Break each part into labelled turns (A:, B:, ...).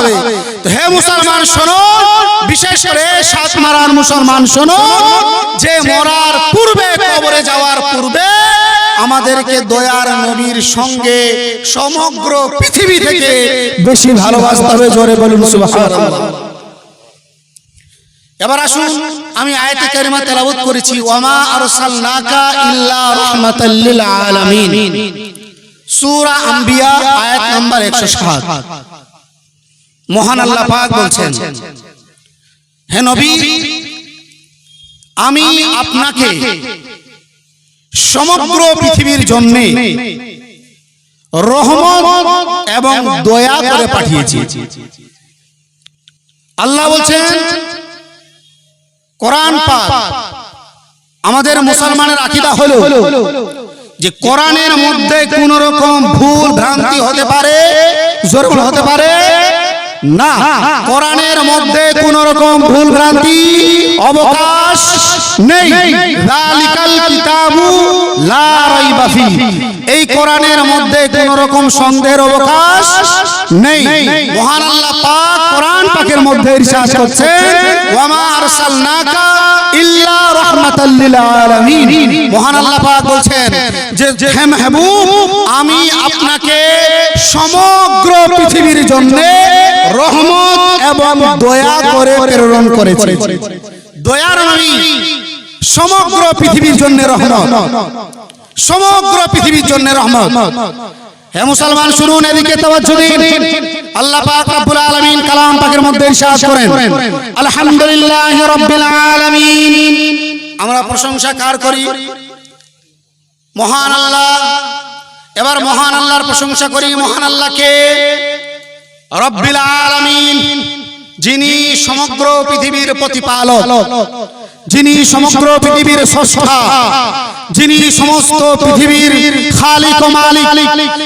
A: হবে। হে মুসলমান, শোনো, বিশেষ করে সাত মারার মুসলমান, শোনো, যে মরার পূর্বে, কবরে যাওয়ার পূর্বে আমাদেরকে দয়ার নবীর সঙ্গে সমগ্র পৃথিবী থেকে বেশি ভালোবাসতে হবে, জোরে বলুন, সুবহানাল্লাহ। এবার আসুন, আমি আয়াতে কারিমা তেলাওয়াত করেছি, ওয়ামা আরসালনাকা ইল্লা রাহমাতাল লিল আলামিন। সূরা আম্বিয়া, আয়াত নাম্বার 107 মহান আল্লাহ পাক বলছেন হে নবী আমি আপনাকে সমগ্র পৃথিবীর জন্য রহমত এবং দয়া করে পাঠিয়েছি। আল্লাহ বলছেন কোরআন পাক আমাদের মুসলমানের আকিদা হলো যে কোরআনের মধ্যে কোন রকম ভুল ভ্রান্তি হতে পারে জরুর হতে পারে না কোরআনের মধ্যে কোন রকম ভুল ভ্রান্তি অবকাশ নেই। যালিকাল কিতাবু লা রাইবা ফি। এই কোরআনের মধ্যে কোন রকম সন্দেহের অবকাশ নেই। মহান আল্লাহ পাক কোরআন পাকের মধ্যে ইরশাদ করছেন ওয়ামা আরসালনাকা ইল্লা রাহমাতাল লিল আলামিন মহান আল্লাহ পাক বলছেন যে হে মাহবুব আমি আপনাকে সমগ্র পৃথিবীর জন্য রহমত এবং দয়া করে প্রেরণ করেছি। দয়ার সমগ্র পৃথিবীর জন্য রহমত। সমগ্র পৃথিবীর জন্য রহমত। হে মুসলমান, শুনুন এদিকে তাওয়াজ্জু দিন। আল্লাহ পাক রব্বুল আলামিন কালাম পাকের মধ্যে ইরশাদ করেন। আলামিন। আমরা প্রশংসা কার করি? মহান আল্লাহ এবার মহান আল্লাহর প্রশংসা করি মহান আল্লাহকে। রব্বিল আলামিন যিনি সমগ্র পৃথিবীর প্রতিপালক যিনি সমগ্র পৃথিবীর স্রষ্টা যিনি সমস্ত পৃথিবীর খালিক ও মালিক।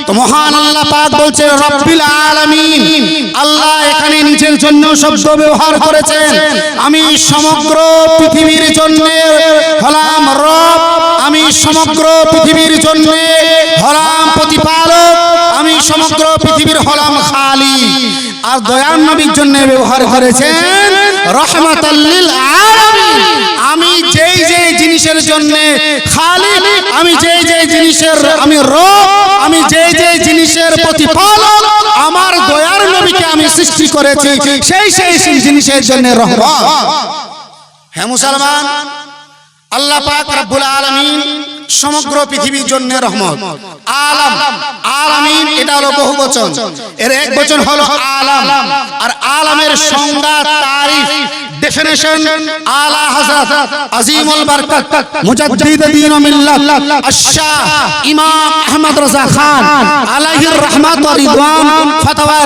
A: তো মহান আল্লাহ পাক বলছেন রব্বিল আলামিন আল্লাহ এখানে নিজের জন্য শব্দ ব্যবহার করেছেন। আমি সমগ্র পৃথিবীর জন্য হলাম রব আমি সমগ্র পৃথিবীর জন্য হলাম প্রতিপালক, আমি সমগ্র পৃথিবীর হলাম খালি। আর দয়ার নবীর জন্য ব্যবহার করেছেন রহমাতাল্লিল আলামিন। আমি যেই যেই জিনিসের জন্য খালি, আমি যেই যেই জিনিসের, আমি রব, আমি যেই যেই জিনিসের প্রতিপালক, আমার দয়ার নবীকে আমি সৃষ্টি করেছি, সেই সেই সেই জিনিসের জন্য রহমান। হ্যাঁ মুসলমান আল্লাহ পাক রব্বুল আলামিন সমগ্র পৃথিবীর জন্য রহমত। আলাম, আলামিন, এটা হলো বহু বচন। এর এক বচন হলো আলাম। আর আলামের সংজ্ঞা, তারিফ ডেফিনেশন আলা হযরত বরকত মুজাদ্দিদ দ্বীন মিল্লাত আশ-শাহ ইমাম আহমদ খান আলাইহির রহমাত ওয়া রিদওয়ান ফতোয়া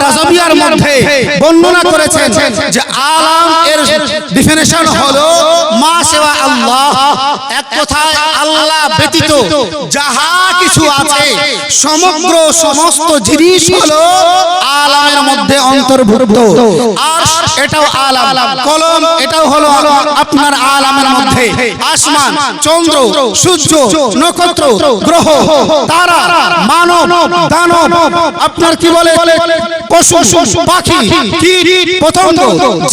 A: মধ্যে বর্ণনা করেছেন যে আলাম এর ডেফিনেশন হলো মা সেবা আল্লাহ, এক কথায় আল্লাহ ব্যতীত যাহা কিছু আছে, সমগ্র সমস্ত জিনিস হলো আলামের মধ্যে অন্তর্ভুক্ত। আর এটাও আলাম, কলম এটাও হলো আপনার আলামের মধ্যে। আসমান চন্দ্র সূর্য নক্ষত্র গ্রহ তারা মানব দানব। আপনার কি বলে? পশু পাখি কীট পতঙ্গ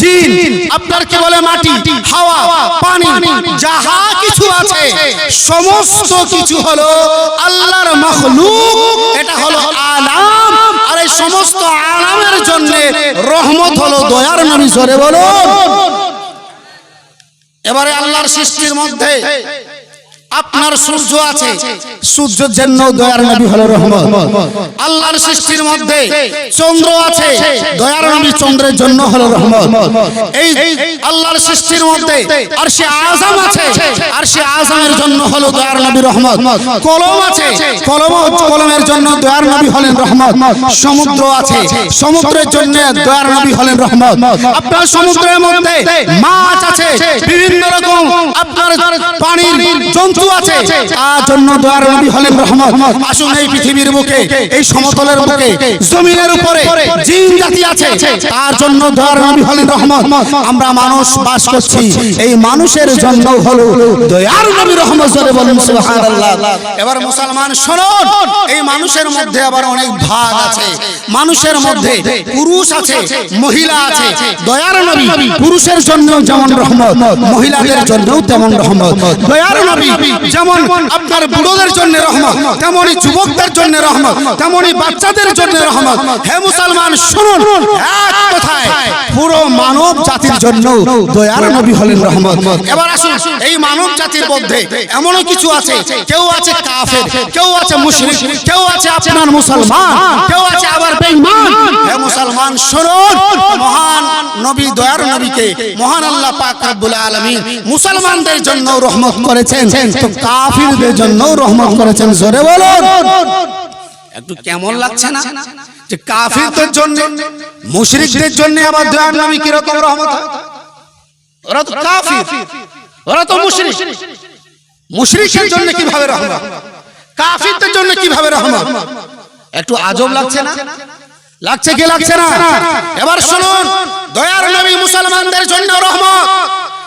A: জিন। আপনার কি বলে? মাটি হাওয়া পানি যাহা কিছু আছে সমস্ত কিছু হলো আল্লাহর মখলুক। এটা হলো আলাম। আর এই সমস্ত আলামের জন্য রহমত হলো দয়ার নবী সরে বলো এবারে আল্লাহর সৃষ্টির মধ্যে আপনার সূর্য আছে। সূর্যের জন্য দয়ার নবী হলো রহমত। আল্লাহর সৃষ্টির মধ্যে চন্দ্র আছে। দয়ার নবী চন্দ্রের জন্য হলো রহমত। এই আল্লাহর সৃষ্টির মধ্যে আর সে আজম আছে। আর সে আজমের জন্য হলো দয়ার নবী রহমত। কলম আছে। কলম কলমের জন্য দয়ার নবী হলেন রহমত। সমুদ্র আছে। সমুদ্রের জন্য দয়ার নবী হলেন রহমত। আপনার সমুদ্রের মধ্যে মাছ আছে। বিভিন্ন রকম আপনার পানির জন্তু আছে। তার জন্য দয়ার নবী হলেন রহমত। আসুন এই পৃথিবীর বুকে এই সমতলের বুকে জমিনের উপরে জিন জাতি আছে। তার জন্য দয়ার নবী হলেন রহমত। আমরা মানুষ বাস করছি। এই মানুষের জন্য হলো দয়ার নবী রহমত জোরে বলুন সুবহানাল্লাহ। এবার মুসলমান শুনুন। এই মানুষের মধ্যে আবার অনেক ভাগ আছে। মানুষের মধ্যে পুরুষ আছে মহিলা আছে। দয়ার নবী পুরুষের জন্য যেমন রহমত মহিলাদের জন্যও তেমন রহমত। দয়ার নবী যেমন আপনার বুড়োদের জন্য রহমত তেমনি যুবকদের জন্য রহমত তেমনি বাচ্চাদের জন্য রহমত। হে মুসলমান শুনুন এক কথায় পুরো মানব জাতির জন্য দয়ার নবী হলেন রহমত। এবার আসুন এই মানব জাতির মধ্যে এমনও কিছু আছে কেউ আছে কাফের কেউ আছে মুশরিক কেউ আছে আপনার মুসলমান কেউ আছে আবার বেঈমান। হে মুসলমান শুনুন মহান নবী দয়ার নবীকে মহান আল্লাহ পাক রব্বুল আলামিন মুসলমানদের জন্য রহমত করেছেন। তো কাফিরদের জন্য রহমত করেছেন, জোরে বলুন। একটু কেমন লাগছে না? যে কাফিরদের জন্য, মুশরিকদের জন্য আবার দয়ার নবী কি রকম রহমত? ওরা তো কাফির, ওরা তো মুশরিক। মুশরিকের জন্য কীভাবে রহমত? কাফিরদের জন্য কীভাবে রহমত? একটু আজব লাগছে না? লাগছে কি লাগছে না? এবার শুনুন, দয়ার নবী মুসলমানদের জন্য রহমত।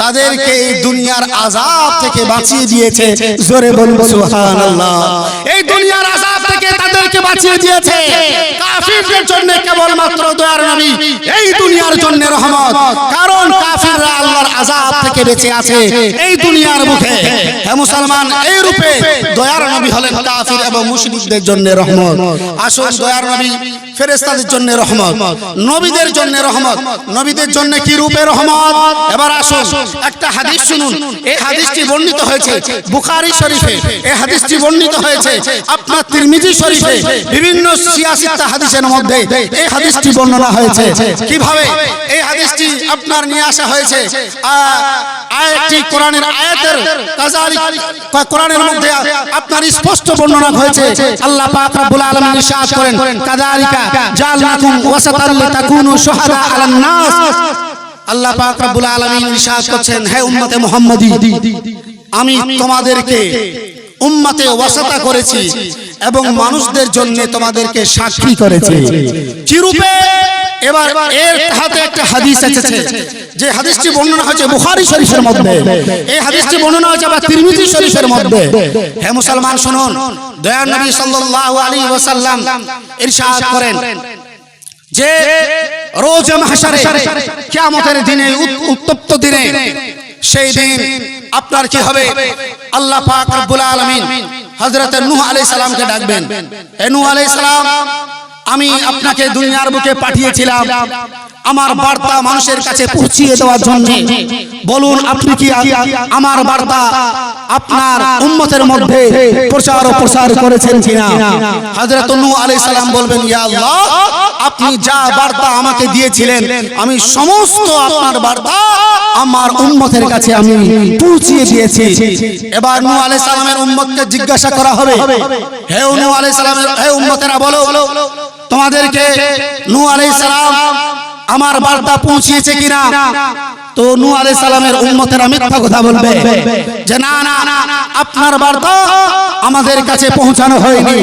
A: তাদেরকে এই দুনিয়ার আযাব থেকে বাঁচিয়ে দিয়েছে। জোরে বলব সুবহানাল্লাহ। এই দুনিয়ার আযাব থেকে তাদেরকে বাঁচিয়ে দিয়েছে। কাফিরদের জন্য কেবলমাত্র দয়ার নবী। এই দুনিয়ার জন্য রহমত। কারণ কাফিররা আল্লাহর আযাব থেকে বেঁচে আছে। এই দুনিয়ার মুখে হে মুসলমান এই রূপে দয়ার নবী হলেন কাফির এবং মুশরিকদের জন্য রহমত। আসুন দয়ার নবী। ফেরেশতাদের জন্য রহমত, নবীদের জন্য রহমত, নবীদের জন্য কি রূপে রহমত? এবার আসুন, একটা হাদিস শুনুন। এই হাদিসটি বর্ণিত হয়েছে বুখারী শরীফে। এই হাদিসটি বর্ণিত হয়েছে আপনার তিরমিজি শরীফে। বিভিন্ন সিয়াসিতা হাদিসের মধ্যে এই হাদিসটি বর্ণনা হয়েছে। কীভাবে? এই হাদিসটি আপনার নিয়ে আসা হয়েছে। আয়াতটি কোরআনের আয়াতের কাজালিক কোরআনের মধ্যে আপনার স্পষ্ট বর্ণনা হয়েছে। আল্লাহ পাক রব্বুল আলামিন ইরশাদ করেন, কাযালিকা জাআলনাকুম ওয়াসাতাল লিতাকুনু শুহাদা আলান নাস। আল্লাহ পাক রব্বুল আলামিন ইরশাদ করছেন হে উম্মতে মুহাম্মাদি আমি তোমাদেরকে উম্মতে ওয়াসাতা করেছি এবং মানুষদের জন্য তোমাদেরকে সাক্ষী করেছি। কি রূপে এবার এর হাতে একটা হাদিস এসেছে যে হাদিসটি বর্ণনা হয়েছে বুখারী শরীফের মধ্যে। এই হাদিসটি বর্ণনা হয়েছে আবার তিরমিজি শরীফের মধ্যে। হে মুসলমান শুনুন। দয়ার নবী সাল্লাল্লাহু আলাইহি ওয়াসাল্লাম ইরশাদ করেন। যে রোজ মাহশারে কিয়ামতের দিনে উত্তপ্ত দিনে সেই দিন আপনার কি হবে? আল্লাহ পাক রব্বুল আলামিন হযরত নূহ আলাইহিস সালামকে ডাকবেন। হে নূহ আলাইহিস সালাম আমি আপনাকে দুনিয়ার বুকে পাঠিয়েছিলাম। আমার বার্তা মানুষের কাছে পৌঁছিয়ে দেওয়ার জন্য। বলুন আপনি কি আমার বার্তা আপনার উম্মতের মধ্যে প্রচার ও প্রসার করেছেন কিনা? হযরত নূহ আলাইহিস সালাম বলবেন ইয়া আল্লাহ আপনি যা বার্তা আমাকে দিয়েছিলেন আমি সমস্ত আপনার বার্তা আমার উম্মতের কাছে আমি পৌঁছিয়ে দিয়েছি। এবার নূহ আলাইহিস সালামের উম্মতকে জিজ্ঞাসা করা হবে। হে নূহ আলাইহিস সালামের হে উম্মতেরা বলো। তোমাদেরকে নু আলাই সালাম আমার বার্তা পৌঁছিয়েছে কিনা? তো নু আলাই সালামের উন্মতের মিথ্যা কথা বলবে। যে না না, আপনার বার্তা আমাদের কাছে পৌঁছানো হয়নি।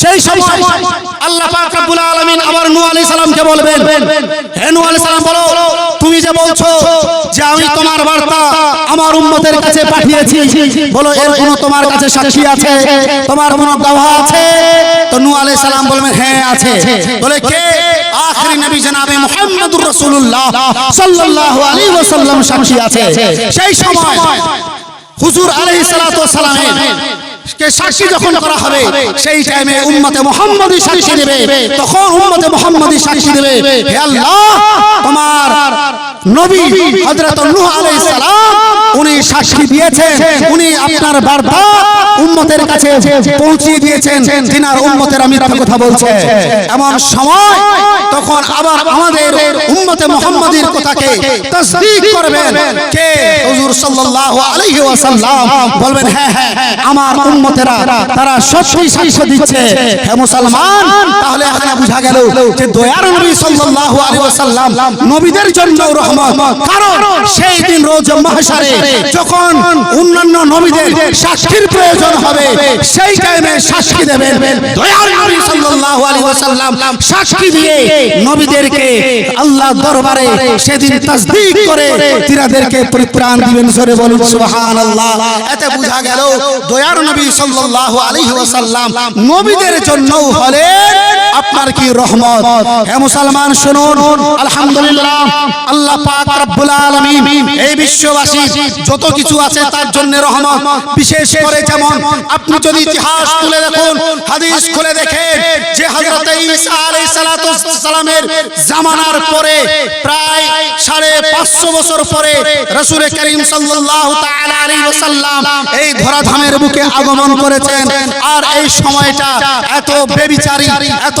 A: সেই সময় আল্লাহ পাক রব্বুল আলামিন আবার নূহ আলাইহিস সালামকে বলবেন, হে নূহ আলাইহিস সালাম, বলো, তুমি যে বলছো যে আমি তোমার বার্তা আমার উম্মতের কাছে পাঠিয়েছি, বলো, এর কোনো তোমার কাছে সাক্ষী আছে? তোমার কোনো গবাহ আছে? তো নূহ আলাইহিস সালাম বলবেন হ্যাঁ আছে। বলে, কে? আখরি নবী জনাবে মুহাম্মদুর রাসূলুল্লাহ সাল্লাল্লাহু আলাইহি ওয়াসাল্লাম সাক্ষী আছে। সেই সময় হুজুর আলাইহিস সালাতু ওয়াসালামের কে সাক্ষী যখন করা হবে সেই টাইমে উম্মতে মুহাম্মদী সাক্ষী দেবে। তখন উম্মতে মুহাম্মদী সাক্ষী দেবে। হে আল্লাহ তোমার নবী হযরত নূহ আলাইহিস সালাম উনি সাক্ষী দিয়েছেন। উনি আপনার বার্তা উম্মতের কাছে পৌঁছিয়ে দিয়েছেন। তিনার উম্মতেরা মিথ্যা কথা বলছে। এমন সময় তখন আবার আমাদের উম্মতে মুহাম্মাদির কথাকে তাসদীক করবেন। কে? হুজুর সাল্লাল্লাহু আলাইহি ওয়াসাল্লাম বলবেন হ্যাঁ হ্যাঁ আমার উম্মতেরা, তারা সত্যি সাক্ষ্য দিচ্ছে। হে মুসলমান, তাহলে এখানে বোঝা গেল যে দয়ার নবী সাল্লাল্লাহু আলাইহি ওয়াসাল্লাম নবীদের জন্য রহমত। কারণ সেই দিন রোজ মাহশারে যখন অন্যান্য নবীদের সাক্ষীর প্রয়োজন হবে, সেই টাইমে সাক্ষী দেবেন। দয়ার নবী সাল্লাল্লাহু আলাইহি ওয়াসাল্লাম সাক্ষী দিয়ে নবীদেরকে আল্লাহ দরবারে সেদিন তাসদীক করে তিনাদেরকে পরিত্রাণ দিবেন। জোরে বলুন, সুবহানাল্লাহ। এতে বোঝা গেল দয়ার নবী সাল্লাল্লাহু আলাইহি ওয়াসাল্লাম নবীদের জন্যও হলেন আপনার কি রহমত? হে মুসলমান শুনুন। আলহামদুলিল্লাহ, আল্লাহ পাক রব্বুল আলামিন এই বিশ্ববাসী যত কিছু আছে তার জন্য রহমত। বিশেষ করে যেমন আপনি যদি ইতিহাস খুলে দেখুন, হাদিস খুলে দেখেন, যে হযরত ঈসা আলাইহিস সালাতু সালামের জামানার পরে প্রায় সাড়ে পাঁচশো বছর পরে রাসূল করিম সাল্লাল্লাহু তাআলা আলাইহি ওয়াসাল্লাম এই ধরাধামের বুকে আগমন করেছেন। আর এই সময়টা এত বেবিচারী, এত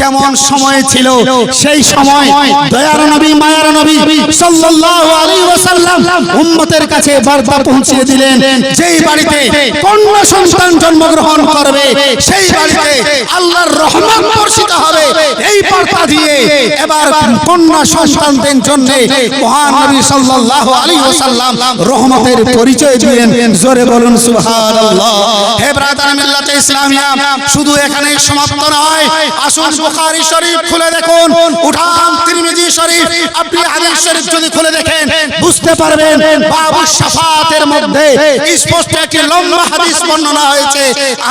A: কেমন সময় ছিল? সেই সময় দয়ার নবী মায়ার নবী সাল্লাল্লাহু আলাইহি ওয়াসাল্লাম উম্মতের কাছে বার্তা পৌঁছিয়ে দিলেন যেই বাড়িতে কন্যা সন্তান জন্মগ্রহণ করবে সেই বাড়িতে আল্লাহর রহমত বর্ষিত হবে। এই বার্তা দিয়ে এবার কন্যা সন্তানদের জন্য মহান নবী সাল্লাল্লাহু আলাইহি ওয়াসাল্লাম রহমতের পরিচয় দিলেন। জোরে বলুন সুবহানাল্লাহ। হে ব্রাদার মিল্লাতে ইসলামিয়া শুধু এখানেই সমাপ্ত নয় আসুন বুখারী শরীফ খুলে দেখুন। উঠান তিরমিজি শরীফ। আপনি হাদিস শরীফ যদি খুলে দেখেন বুঝতে পারবেন বাবু শাফাতের মধ্যে স্পষ্ট একটি লম্বা হাদিস বর্ণনা হয়েছে।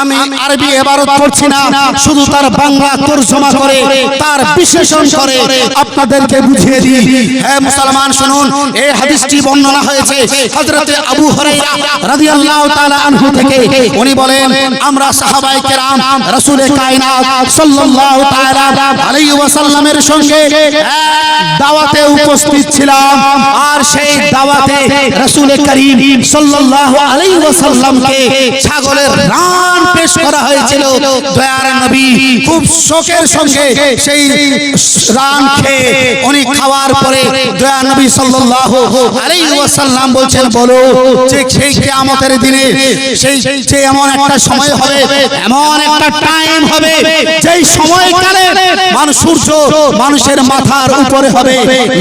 A: আমি আরবি এবারত পড়ছি না, শুধু তার বাংলা তর্জমা করে, তার বিশেষণ করে। আপনাদেরকে বুঝিয়ে দিই। হ্যাঁ মুসলমান, শুনুন এই হাদিসটি বর্ণনা হয়েছে হযরতে আবু হুরায়রা রাদিয়াল্লাহু তাআলা আনহু থেকে। উনি বলেন, আমরা সাহাবায়ে কেরাম, রাসূলে কায়নাত সাল্লাল্লাহু তাআলা আলাইহি ওয়াসাল্লামের সঙ্গে দাওয়াতে উপস্থিত ছিলাম। আর সেই দাওয়াতে রাসূলে করিম সাল্লাল্লাহু আলাইহি ওয়াসাল্লামকে ছাগলের রান পেশ করা হয়েছিল। দয়ার নবী খুব শোকের সঙ্গে সেই রান খেয়ে উনি খাওয়ার পরে নবী সাল্লাল্লাহু আলাইহি ওয়াসাল্লাম বলছেন বলো যে সেই কিয়ামতের দিনে সেই যে এমন একটা সময় হবে এমন একটা টাইম হবে যেই সময়কালে মানুষ সূর্য মানুষের মাথার উপরে হবে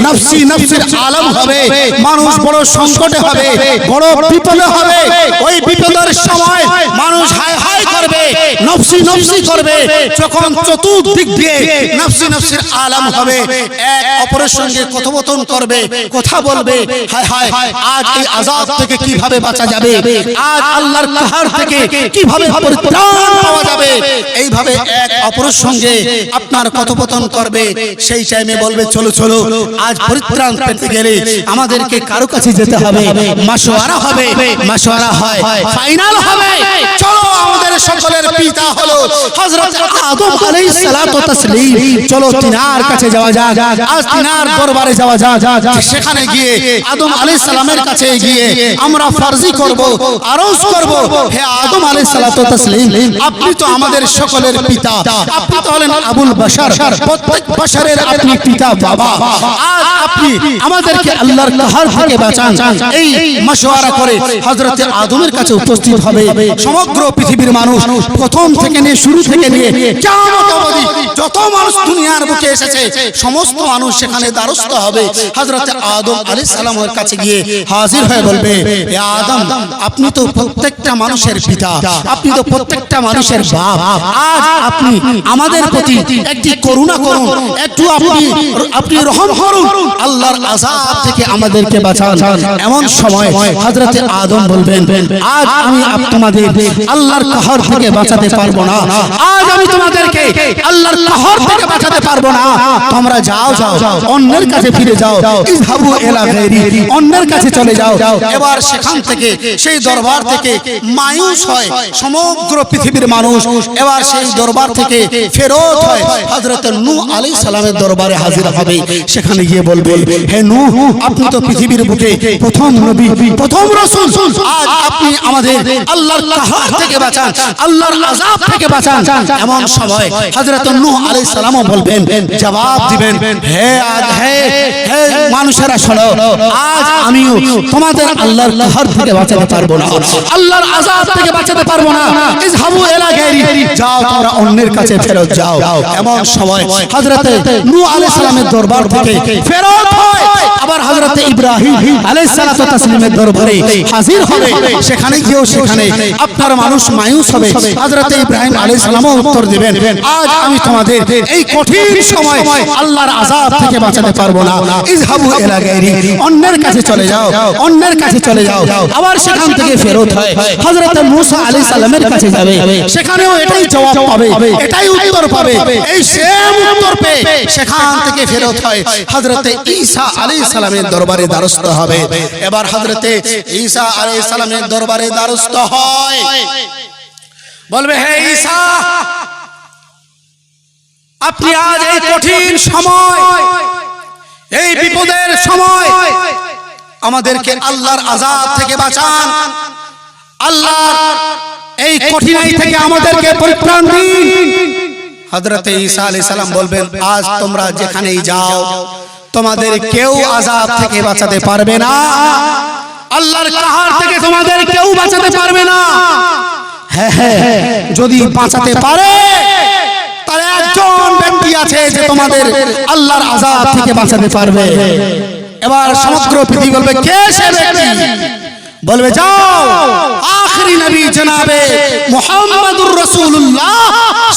A: নফসি নফসির আলম হবে মানুষ বড় সংকটে হবে বড় বিপদে হবে। ওই বিপদের সময় মানুষ হায় হায় করবে নফসি নফসি করবে। যখন চতুর্দিক দিয়ে নফসি নফসির আলম হবে। এক অপরের সঙ্গে কথোপকথন করবে কথা বলবে। হায় হায় আজ এই আজাদ থেকে কীভাবে বাঁচা যাবে? আজ আল্লাহর থেকে কীভাবে পরিত্রাণ পাওয়া যাবে? এইভাবে এক অপরের সঙ্গে আপনার কথোপকথন করবে। সেই টাইমে বলবে চলো চলো আজ পরিত্রাণ পেতে গেলে আমাদেরকে কারও কাছে যেতে হবে। মাসোয়ারা হবে মাসোয়ারা হয়, ফাইনাল হবে। চলো আমাদের সকলের পিতা হলো হযরত আদম আলাইহিস সালাতু তাসলিম চলো তিনার কাছে যাওয়া যাক। আজ তিনার দরবারে যাওয়া যাক। সেখানে গিয়ে আদম আলাইহিস সালামের কাছে গিয়ে আমরা ফারজি করব, আরজ করব। হে আদম আলাইহিস সালাতু তাসলিম আপনি তো আমাদের সকলের পিতা। আপনি তো হলেন আবুল বাশার। প্রত্যেক বাশারের আপনি পিতা, বাবা। আজ আপনি আমাদেরকে আল্লাহর কাহার থেকে বাঁচান। এই মাশওয়ারা করে হযরতে আদমের কাছে উপস্থিত হবে। সমগ্র পৃথিবীর মানুষ প্রথম থেকে নিয়ে শুরু থেকে নিয়ে কিয়ামত অবধি যত মানুষ দুনিয়ার বুকে এসেছে সমস্ত মানুষ সেখানে দ্বারস্থ হবে। হযরত আদম আলাইহিস সালামের কাছে গিয়ে হাজির হয়ে বলবে এ আদম আপনি তো প্রত্যেকটা মানুষের পিতা আপনি তো প্রত্যেকটা মানুষের বাপ। আজ আপনি আমাদের প্রতি একটি করুণা করুন। একটু আপনি আপনি রহম করুন। আল্লাহর আযাব থেকে আমাদেরকে বাঁচান। এমন সময় হযরতে আদম বলবেন আজ আমি তোমাদের আল্লাহর কাহর থেকে বাঁচাতে পারব না। আজ আমি তোমাদেরকে আল্লাহর কাহর থেকে বাঁচাতে পারব না। তোমরা যাও যাও অন্যের কাছে ফিরে যাও। ইযহাবু ইলা গায়রি অন্যের কাছে চলে যাও। এবার সেখান থেকে সেই দরবার থেকে মায়ুস হয় সমগ্র পৃথিবীর মানুষ। এবার সেই দরবার থেকে ফেরত হয় হযরত নূহ আলাইহিস সালামের দরবারে হাজির হবে। সেখানে গিয়ে বলবে হে নূহ আপনি তো পৃথিবীর বুকে প্রথম নবী রাসূল। আজ আপনি আমাদের আল্লাহর কাহর থেকে বাঁচান, আল্লাহর আযাব থেকে বাঁচান। এমন সময় হযরত নূহ আলাইহিস সালামও বলবেন, জবাব দিবেন, হে আজ, হে হে মানুষেরা শোনো, আজ আমিও তোমাদের আল্লাহর কাহর থেকে বাঁচাতে পারব না। আল্লাহর আযাব থেকে বাঁচাতে পারব না। ইযহাবু ইলা গায়রি যাও তোমরা অন্যের কাছে ফেরত যাও। এমন সময় হযরতে নূহ আলাইহিস সালামের দরবার থেকে ফেরত হয়। আবার হযরতে ইব্রাহিম আলাইহিস সালাতু তাসলিমের দরবারে হাজির হবে সেখানে গিয়েও সেখানে আপনার মানুষ মায়ুস হবে। হযরতে ইব্রাহিম আলাইহিস সালামও উত্তর দিবেন। আজ আমি তোমাদের এই কঠিন সময় আল্লাহর আযাব থেকে বাঁচাতে পারব না। ইযহাবু ইলা গায়রি অন্যের কাছে চলে যাও। অন্যের কাছে চলে যাও। আবার সেখান থেকে ফেরত হয়। হযরত মূসা আলাইহিস সালামের কাছে যাবে। সেখানেও এটাই জবাব পাবে। এটাই উত্তর পাবে। এই সেম উত্তর পেয়ে সেখান থেকে ফেরত হয়। হযরতে ঈসা আলাইহিস সালামের দরবারে দ্বারস্থ হবে এবার হযরতে ঈসা আলাইহিস সালামের দরবারে দ্বারস্থ হয়। বলবে, হে ঈসা, আপনি আজ এই কঠিন সময়, এই বিপদের সময় আমাদেরকে আল্লাহর আযাব থেকে বাঁচান। আল্লাহর এই কঠিনাই থেকে আমাদেরকে পরিত্রাণ দিন। হযরতে ঈসা আলাইহিস সালাম বলবেন, আজ তোমরা যেখানেই যাও, তোমাদের কেউ আযাব থেকে বাঁচাতে পারবে না। আল্লাহর কাহার থেকে তোমাদের কেউ বাঁচাতে পারবে না। হ্যাঁ হ্যাঁ যদি বাঁচাতে পারে, তার একজন ব্যক্তি আছে যে তোমাদের আল্লাহর আযাব থেকে বাঁচাতে পারবে। এবার সমগ্র পৃথিবী বলবে, কে সে ব্যক্তি? বলবে, যাও, আখরি নবী জনাবে মুহাম্মাদুর রাসূলুল্লাহ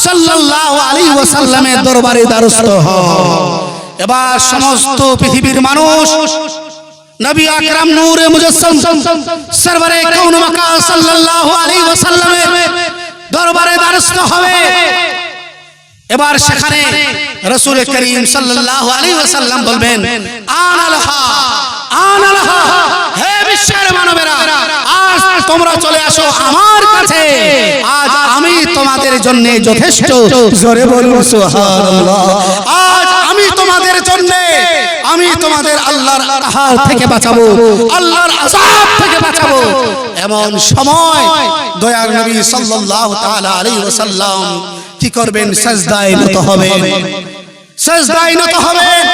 A: সাল্লাল্লাহু আলাইহি ওয়াসাল্লামের দরবারে দ্বারস্থ হও। এবার সমস্ত পৃথিবীর মানুষ নবী আকরাম নূরে মুজাসসাম সরবরে কাউন মাকা সাল্লাল্লাহু আলাইহি ওয়াসাল্লামের দরবারে দ্বারস্থ হবে। এবার সেখানে রসুল করিম সাল্লাল্লাহু আলাইহি ওয়াসাল্লাম বলবেন আনালহা আনালহা হে বিশ্বের মানবেরা, আজ তোমরা চলে আসো আমার কাছে। আজ আমি তোমাদের জন্য যথেষ্ট জোরে বলুন সুবহানাল্লাহ। আজ আমি তোমাদের জন্য, আমি তোমাদের আল্লাহর হাত থেকে বাঁচাবো, আল্লাহর আযাব থেকে বাঁচাবো। এমন সময় দয়ার নবী সাল্লাল্লাহু তাআলা আলাইহি ওয়াসাল্লাম কি করবেন? সাজদায় নত হবেন সাজদায় নত হবেন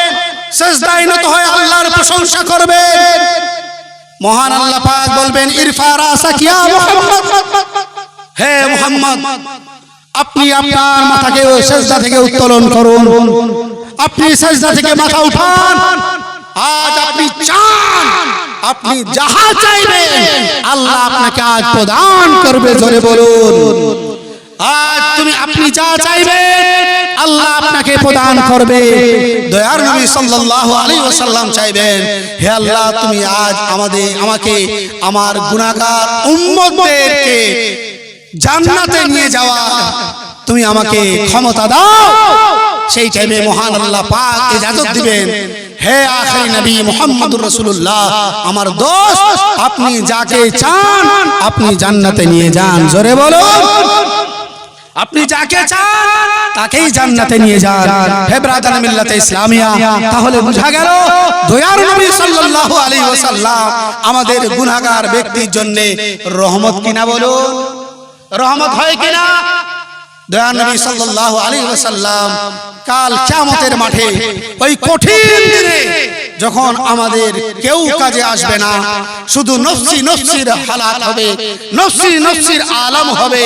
A: সাজদায় নত হয়ে আল্লাহর প্রশংসা করবেন মহান আল্লাহ পাক বলবেন ইরফা রাসাক ইয়া মুহাম্মদ। হে মুহাম্মদ, আপনি আপনার মাথাকে সাজদা থেকে উত্তোলন করুন। আপনি সাজদা থেকে মাথা উঠান। আজ আপনি চান। আপনি যাহা চাইবেন আল্লাহ আপনাকে আজ প্রদান করবে জোরে বলুন। আজ তুমি আপনি যা চাইবেন আল্লাহ আপনাকে প্রদান করবে। দয়ার নবী সাল্লাল্লাহু আলাইহি ওয়াসাল্লাম চাইবেন হে আল্লাহ তুমি আজ আমাদের আমাকে আমার গুনাহগার উম্মতদেরকে জান্নাতে নিয়ে যাওয়া। তুমি আমাকে ক্ষমতা দাও। সেই টাইমে মহান আল্লাহ পাক ইজাজত দিবেন। হে আখেরি নবী মুহাম্মদুর রাসূলুল্লাহ, আমার দোস্ত, আপনি যাকে চান, আপনি জান্নাতে নিয়ে যান। জোরে বলুন আপনি যাকে চান, তাকেই জান্নাতে নিয়ে যান। হে ব্রাদার মিল্লাতে ইসলামিয়া, তাহলে বুঝা গেল, দয়ার নবী সাল্লাল্লাহু আলাইহি ওয়াসাল্লাম আমাদের গুনাহগার ব্যক্তির জন্য রহমত কিনা বলুন? রহমত হয় কিনা? দয়া নবী সাল্লাল্লাহু আলাইহি কাল মাঠে ওই কঠিন দিনে যখন আমাদের কেউ কাজে আসবে না শুধু নফসি নফসির হালাত হবে নফসি নফসির আলম হবে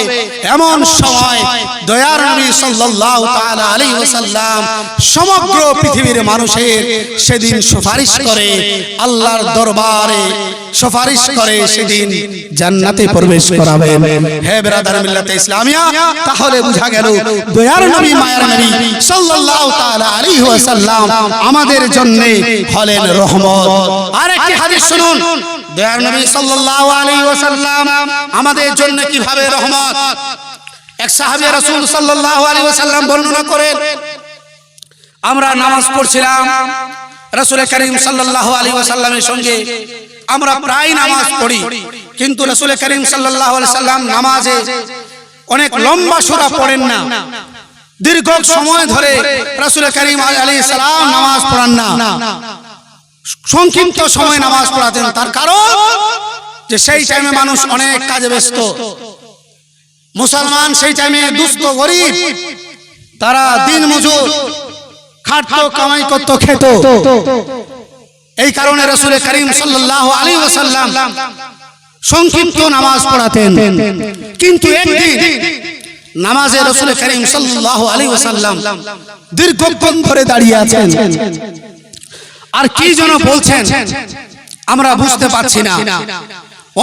A: এমন সময় দয়ার নবী সাল্লাল্লাহু তাআলা আলাইহি ওয়াসাল্লাম সমগ্র পৃথিবীর মানুষের সেদিন সুপারিশ করে আল্লাহর দরবারে সুপারিশ করে সেদিন জান্নাতে প্রবেশ করাবেন। হে ব্রাদার মিল্লাতে ইসলামিয়া তাহলে বুঝা গেল, দয়ার নবী, মায়ার নবী সাল্লাল্লাহু তাআলা আলাইহি ওয়াসাল্লাম আমাদের জন্য হলেন রহমত। আরেকটি হাদিস শুনুন, দয়ার নবী সাল্লাল্লাহু আলাইহি ওয়াসাল্লাম আমাদের জন্য কীভাবে রহমত? এক সাহাবী রাসূল সাল্লাল্লাহু আলাইহি ওয়াসাল্লাম বর্ণনা করেন, আমরা নামাজ পড়ছিলাম, রাসূল করিম সাল্লাল্লাহু আলাইহি ওয়াসাল্লামের সঙ্গে আমরা প্রায় নামাজ পড়ি, কিন্তু রাসূল করিম সাল্লাল্লাহু আলাইহি সাল্লাম নামাজে অনেক লম্বা সূরা পড়েন না। দীর্ঘ সময় ধরে রাসূল করিম আলাইহিস সালাম নামাজ পড়ান না। সংক্ষিপ্ত সময় নামাজ পড়াতেন। তার কারণ যে সেই টাইমে মানুষ অনেক কাজে ব্যস্ত। মুসলমান সেই টাইমে দুস্থ গরিব। তারা দিন মজুর খাটতো কামাই করতো খেত। এই কারণে রসুল করিম সাল্লাল্লাহু আলাইহি ওয়াসাল্লাম সংক্ষিপ্ত নামাজ পড়াতেন। কিন্তু একদিন নামাজে রসুল করিম সাল্লাল্লাহু আলাইহি ওয়াসাল্লাম দীর্ঘক্ষণ ধরে দাঁড়িয়ে আছেন। আর কি যেন বলছেন, আমরা বুঝতে পারছি না।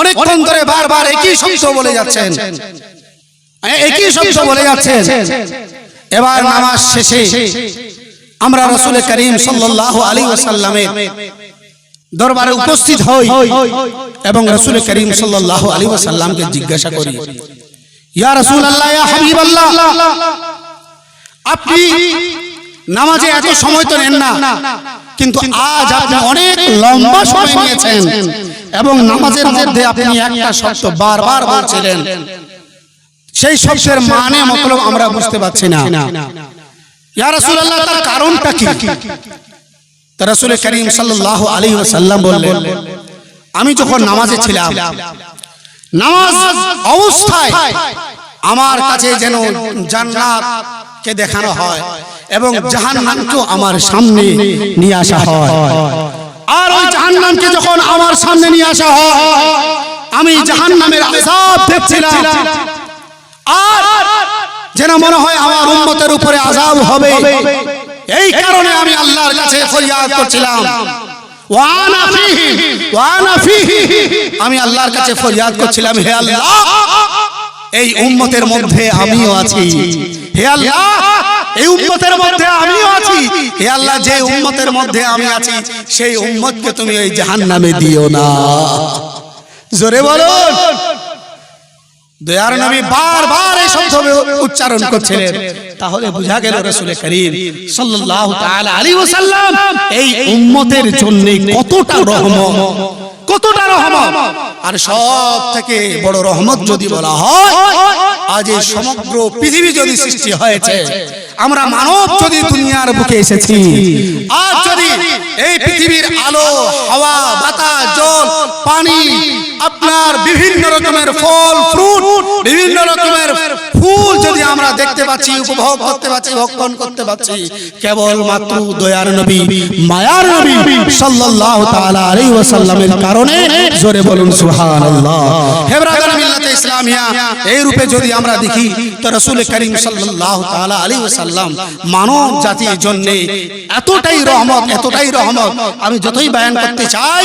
A: অনেকক্ষণ ধরে বারবার একই শব্দ বলে যাচ্ছেন। একই শব্দ বলে যাচ্ছেন। এবার নামাজ শেষে আমরা রসুল করিম সাল্লাল্লাহু আলাইহি ওয়াসাল্লামের দরবারে উপস্থিত হই এবং রসুল করিম সাল্লাল্লাহু আলাইহি ওয়াসাল্লামকে জিজ্ঞাসা করি। ইয়া রাসূলুল্লাহ ইয়া হাবিবাল্লাহ। আপনি নামাজে এত সময় তো নেন না কিন্তু আজ আপনি অনেক লম্বা সময় নিয়েছেন এবং নামাজের মধ্যে আপনি একটা শব্দ বারবার বলছিলেন। সেই শব্দের মানে মতলব আমরা বুঝতে পারছি না। ইয়া রাসূলুল্লাহ তার কারণটা কি? তা রাসূল করিম সাল্লাল্লাহু আলাইহি ওয়াসাল্লাম বললেন আমি যখন নামাজে ছিলাম নামাজ অবস্থায় আমার কাছে যেন জান্নাত কে দেখানো হয় এবং জাহান্নামকেও আমার সামনে নিয়ে আসা হয়। আর ওই জাহান্নামকে যখন আমার সামনে নিয়ে আসা হয় আমি জাহান্নামের আযাব দেখছিলাম। আর যেন মনে হয় আমার উম্মতের উপরে আযাব হবে। এই কারণে আমি আল্লাহর কাছে ফরিয়াদ করছিলাম। আমি আল্লাহর কাছে ফরিয়াদ করছিলাম হে আল্লাহ এই উম্মতের মধ্যে আমিও আছি। হে আল্লাহ এই উম্মতের মধ্যে আমিও আছি। হে আল্লাহ যে উম্মতের মধ্যে আমি আছি সেই উম্মতকে তুমি এই জাহান্নামে দিও না। জোরে বলুন। দয়ার নবী বারবার এই শব্দ উচ্চারণ করছিলেন। তাহলে বোঝা গেল রসুল করিম সাল্লাল্লাহু তাআলা আলাইহি ওয়াসাল্লাম। এই উম্মতের জন্য কতটা রহমত। কতটা রহমত? আর সব থেকে বড় রহমত যদি বলা হয় আজ এই সমগ্র পৃথিবী যদি সৃষ্টি হয়েছে আমরা মানব যদি দুনিয়ার বুকে এসেছি আজ যদি এই পৃথিবীর আলো হাওয়া বাতাস জল পানি আপনার বিভিন্ন রকমের ফল ফ্রুট বিভিন্ন রকমের ফুল যদি আমরা দেখতে পাচ্ছি উপভোগ করতে পাচ্ছি ভক্ষণ করতে পাচ্ছি কেবল মাত্র দয়ার নবী মায়ার নবী সাল্লাল্লাহু তাআলা আলাইহি ওয়াসাল্লামের কারণে জোরে বলুন, সুবহানাল্লাহ। মানব জাতির রহমত রহমত, আমি যতই চাই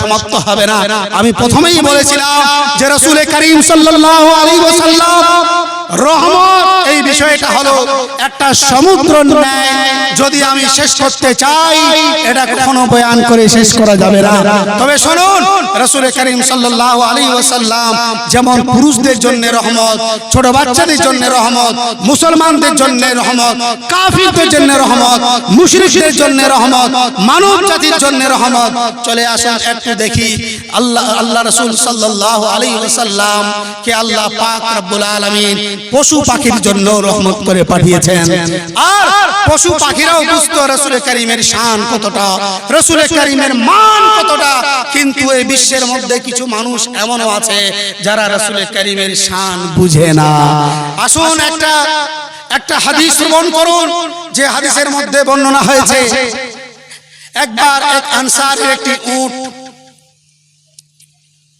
A: সমাপ্ত হবে না। আমি প্রথমেই বলেছিলাম যে রাসূল করিম সাল্লাল্লাহু রহমত বিষয়টা হলো একটা সমুদ্র ন্যায়। যদি আমি শেষ করতে চাই এটা কখনো বয়ান করে শেষ করা যাবে না। তবে শুনুন রাসূল করিম সাল্লাল্লাহু আলাইহি ওয়াসাল্লাম যেমন পুরুষদের জন্য রহমত ছোট বাচ্চাদের জন্য রহমত মুসলমানদের জন্য রহমত কাফিরদের জন্য রহমত মুশরিকদের জন্য রহমত মানব জাতির জন্য রহমত। চলে আসুন একটু দেখি আল্লাহ আল্লাহ রাসূল সাল্লাল্লাহু আলাইহি ওয়াসাল্লাম কে আল্লাহ পাক রব্বুল আলামিন পশু পাখির জন্য রহমত করে পাঠিয়েছেন। আর পশু পাখিরাও বুঝতো রসুল করিমের শান কতটা, রসুল করিমের মান কতটা, কিন্তু এই বিশ্বের মধ্যে কিছু মানুষ এমনও আছে যারা রসুল করিমের শান বুঝে না। আসুন একটা একটা হাদিস শ্রবণ করুন, যে হাদিসের মধ্যে বর্ণনা হয়েছে। একবার এক আনসারের একটি উট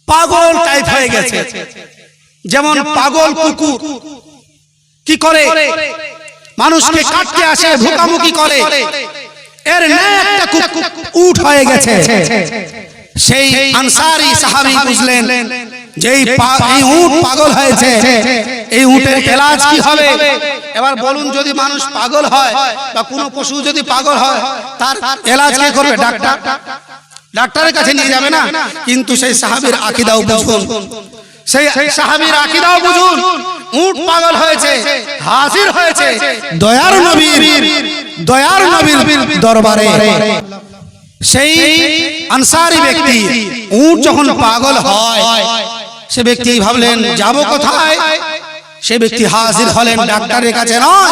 A: পাগল টাইপ হয়ে গেছে। যেমন পাগল কুকুর। কি করে? মানুষকে কাটতে আসে ভুকামুকি করে। এর একটা উট হয়ে গেছে। সেই আনসারি সাহাবী বুঝলেন যে এই উট পাগল হয়েছে এই উটের এলাজ কি হবে? এবার বলুন যদি মানুষ পাগল হয় বা কোনো পশু যদি পাগল হয় তার এলাজ কে করবে? ডাক্তার। ডাক্তারের কাছে নিয়ে যাবে না? কিন্তু সেই সাহাবীর আকিদাও বুঝুন সেই সাহাবীর আকিদাও বুঝুন উট পাগল হয়েছে হাজির হয়েছে দয়ার নবীর দয়ার নবীর দরবারে। সেই আনসারি ব্যক্তি উট যখন পাগল হয় সে ব্যক্তি ভাবলেন যাব কোথায়? সে ব্যক্তি হাজির হলেন ডাক্তারের কাছে। নয়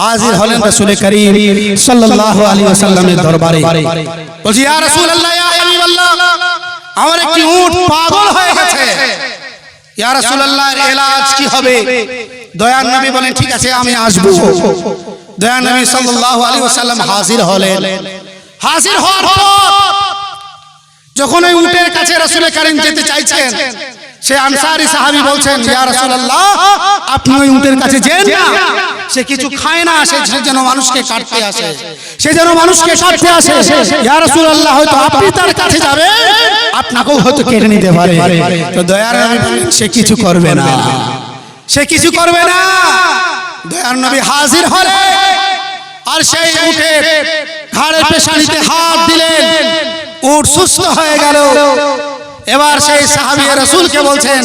A: হাজির হলেন রাসূল করিম সাল্লাল্লাহু আলাইহি ওয়াসাল্লামের দরবারে। বলছি ইয়া রাসূলুল্লাহ ইয়া হাবিবাল্লাহ আমার একটি উট পাগল হয়ে গেছে। ইয়া রাসূলুল্লাহ এর এলাজ কি হবে? দয়ার নবী বলেন ঠিক আছে আমি আসব। দয়ার নবী সাল্লাল্লাহু আলাইহি ওয়াসাল্লাম হাজির হলেন। হাজির হওয়ার পর যখন ওই উটের কাছে রাসূল কারেন্ট যেতে চাইছেন সে আনসারি সাহাবি বলছেন ইয়া রাসূলুল্লাহ আপনি ওই উটের কাছে যেন না। সে কিছু খায় না সে যেন মানুষকে কাটতে আসে। সে যেন মানুষকে কাটতে আসে। ইয়া রাসূলুল্লাহ হয়তো আপনি তার কাছে যাবে আপনাকেও হয়তো কেটে নিতে পারে। তো দয়ার সে কিছু করবে না। সে কিছু করবে না। দয়ার নবী হাজির হলে আর সেই উঠে ঘাড়ের পেশানিতে হাত দিলেন। উট সুস্থ হয়ে গেল। এবার সেই সাহাবি রসুলকে বলছেন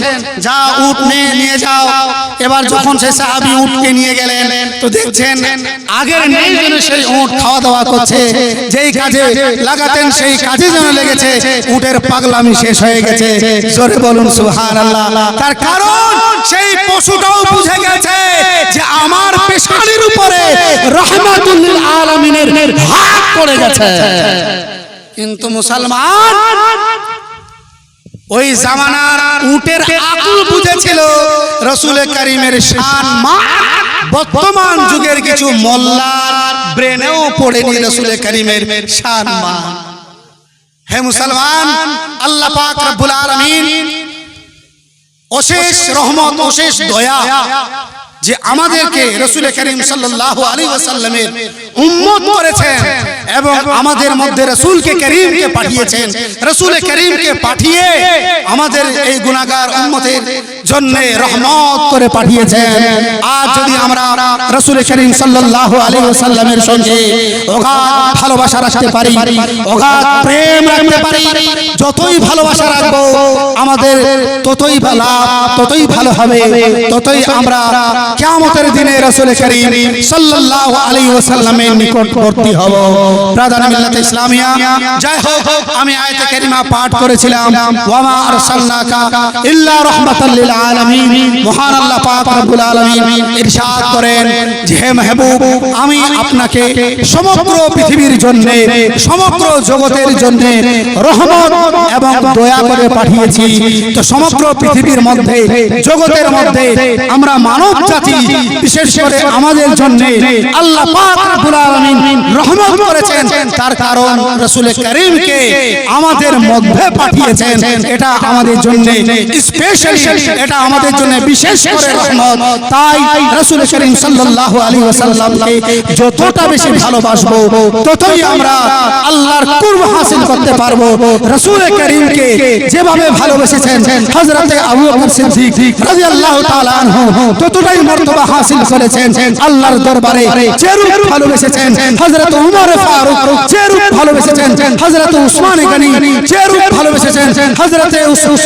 A: যা উট নিয়ে নিয়ে যাও। এবার যখন সেই সাহাবি উটকে নিয়ে গেলেন, তো দেখছেন আগের নেই যেন সেই উট খাওয়া দাওয়া করছে। যেই কাজে লাগাতেন, সেই কাজে যেন লেগেছে। উটের পাগলামি শেষ হয়ে গেছে। জোরে বলুন সুহান আল্লাহ তার কারণ সেই পশুটাও বুঝে গেছে যে আমার পেশানির উপরে রহমাতুল্লিল আলামিনের হাত পড়ে গেছে। কিন্তু মুসলমান ওই জামানার উটের আকুল বুঝেছিল রসুল করিমের শান মা বর্তমান যুগের কিছু মল্লার ব্রেনেও পড়েনি রসুল করিমের শান মা। হে মুসলমান আল্লাহ পাক রব্বুল আলামিন অশেষ রহমত অশেষ দয়া। যে আমাদেরকে রসুল করিম সাল্লাল্লাহু আলাইহি ওয়াসাল্লামের উম্মত করেছেন এবং আমাদের মধ্যে রসুলকে করিমকে পাঠিয়েছেন। রসুল করিমকে পাঠিয়ে আমাদের এই গুনাহগার উম্মতের জন্য রহমত করে পাঠিয়েছেন। আজ যদি আমরা রসুল করিম সাল্লাল্লাহু আলাইহি ওয়াসাল্লামের সঙ্গে অগাধ ভালোবাসা রাখতে পারি অগাধ প্রেম রাখতে পারি যতই ভালোবাসা রাখব আমাদের ততই ভালো ততই ভালো হবে ততই আমরা কিয়ামতের দিনে রাসূল করিম সাল্লাল্লাহু আলাইহি ওয়াসাল্লামের নিকটবর্তী হব। প্রধান মিল্লাত ইসলামিয়া জয় হোক, আমি আয়াতে কারিমা পাঠ করেছিলাম। ওয়া মা আরসালনাকা ইল্লা রাহমাতাল লিল আলামিন। মহান আল্লাহ পাক রব্বুল আলামিন ইরশাদ করেন মাহবুব, আমি আপনাকে সমগ্র পৃথিবীর জন্য, সমগ্র জগতের জন্য রহমত এবং দয়া করে পাঠিয়েছি। তো সমগ্র পৃথিবীর মধ্যে, জগতের মধ্যে আমরা মানব জাতি বিশেষ করে আমাদের জন্য আল্লাহ পাক রব্বুল আলামিন রহমত করেছেন। তার কারণ রাসূল করিমকে আমাদের মধ্যে পাঠিয়েছেন। এটা আমাদের জন্য স্পেশালি এটা আমাদের জন্য বিশেষ করে রহমত। তাই রাসূল করিম সাল্লাল্লাহু আলাইহি ওয়াসাল্লামকে যতটা বেশি ভালোবাসবো ততই আমরা আল্লাহর কুরব হাসিল করতে পারব। রাসূল করিমকে যেভাবে ভালোবেসেছেন হযরত আবু বকর সিদ্দিক রাদিয়াল্লাহু তাআলা আনহু ততটাই মর্তবা হাসিল করেছেন। আল্লাহর দরবারে যেরূপ ভালোবেসেছেন হযরত উমর ফারুক যেরূপ ভালোবেসেছেন হযরত উসমান গনি যেরূপ ভালোবেসেছেন হযরত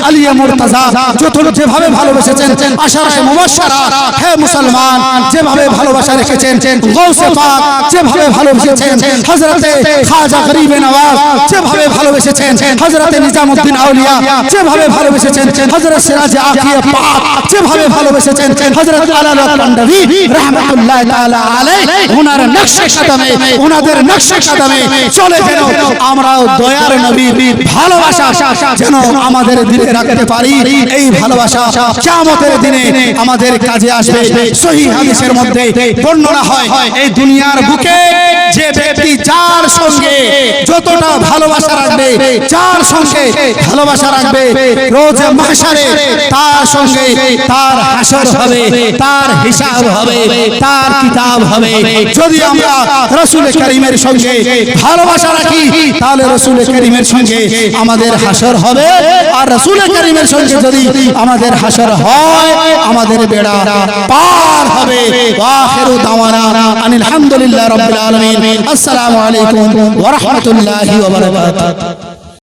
A: আলী মুর্তজা যত যেভাবে ভালোবেসেছেন আশারায়ে মুবাশশারা। হে মুসলমান, যেভাবে ভালোবাসা রেখেছেন গৌসে পাক যেভাবে ভালোবেসেছেন হযরত খাজা গরিবে নওয়াজ যেভাবে ভালোবেসেছেন হযরত নিজামউদ্দিন আউলিয়া যেভাবে ভালোবেসেছেন হযরত সিরাজ আকিয়া পাক যেভাবে ভালোবেসেছেন হযরত আলা জালাল কান্ডারি রহমাতুল্লাহ তাআলা আলাইহি ওনার নকশে কদমে ওনাদের নকশে কদমে চলে যেন আমরাও দয়ার নবীর ভালোবাসা যেন আমাদের দিলে রাখতে পারি। এই ভালোবাসা কিয়ামতের দিনে আমাদের কাজে আসবে। সহি হাদিসের মধ্যে বর্ণনা হয় এই দুনিয়ার বুকে যে ব্যক্তি যার সঙ্গে যতটা ভালোবাসা রাখবে যার সঙ্গে ভালোবাসা রাখবে রোজ মাহশারে তার সঙ্গে তার হাসর হবে। তার হিসাব হবে তার কিতাব হবে। যদি আমরা রসুল করিমের সঙ্গে ভালোবাসা রাখি তাহলে রসুল করিমের সঙ্গে আমাদের হাসর হবে। আর রসুল করিমের সঙ্গে যদি আমাদের হাসর হয় আমাদের বেড়া পার হবে। ওয়াখিরু দাওয়ানা আনিল হামদুলিল্লাহ রাব্বিল আলামিন। আসসালামু আলাইকুম ওয়া রাহমাতুল্লাহি ওয়া বারাকাতুহু।